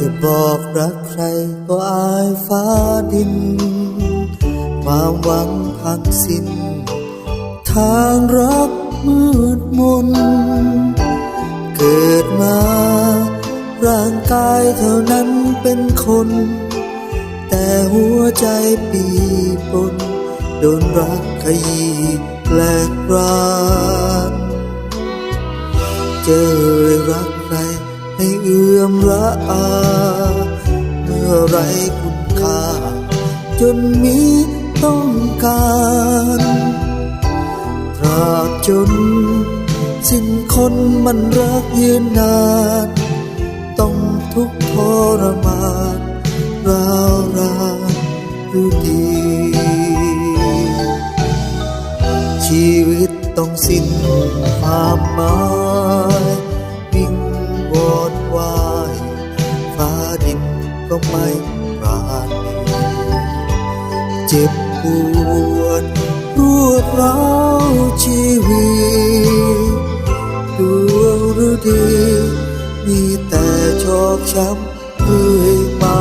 จะบอายฟ้าดิน ความหวังพังสิ้น ทางรักมืดมน เกิดมา ร่างกายเท่านั้นเป็นคน แต่หัวใจปีปนโดนรักขยี้แปลกรานเจอรัก ให้เอื้อมระอาเมื่อไรคุณค่า จนมีต้องการตราบจน สิ้นคนมันรักยืนนาน ต้องทุกข์ทรมานราวรานรือดีชีวิตต้องสิ้นความหมาย เจ็บปวดรวดร้าวชีวิตดวงฤดีมีแต่ชอกช้ำเรื่อยมา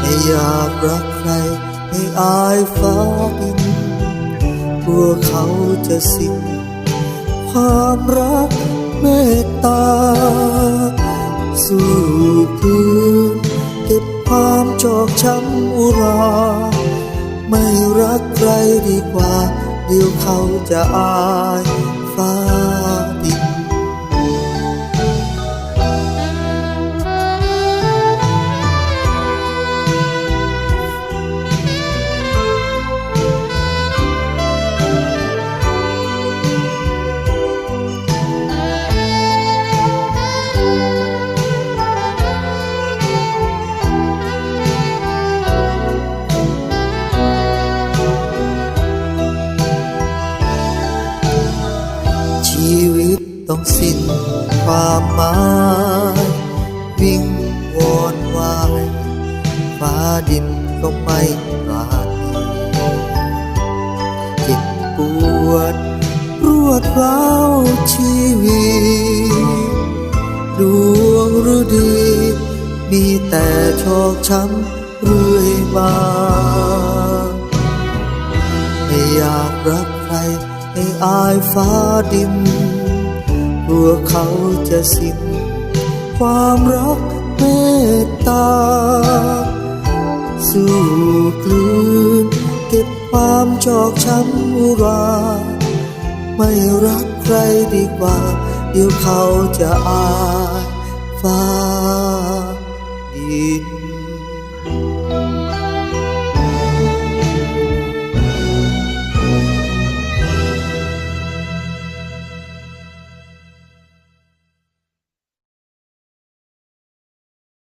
ไม่อยากรักใครให้อายฟ้าดินกลัวเขาจะสิ้นความรักเมตตา สู่พื้นเก็บ ความชอกช้ำอุรา ไม่รักใครดีกว่า เดี๋ยวเขาจะอายฟ้า ต้องสิ้นความหมายวิ่งวอนวายฟ้าดินก็ไม่ปราณีจ็บปวดรวดร้าวชีวิตดวงฤดีมีแต่ชอกช้ำเรื่อยมาไม่อยากรักใครให้อายฟ้าดิน วเขาจะสิ้นความรักเมตตา สู้กลืนเก็บความจอกช้ำอุรา ไม่รักใครดีกว่า เดี๋ยวเขาจะอายฟ้าดิน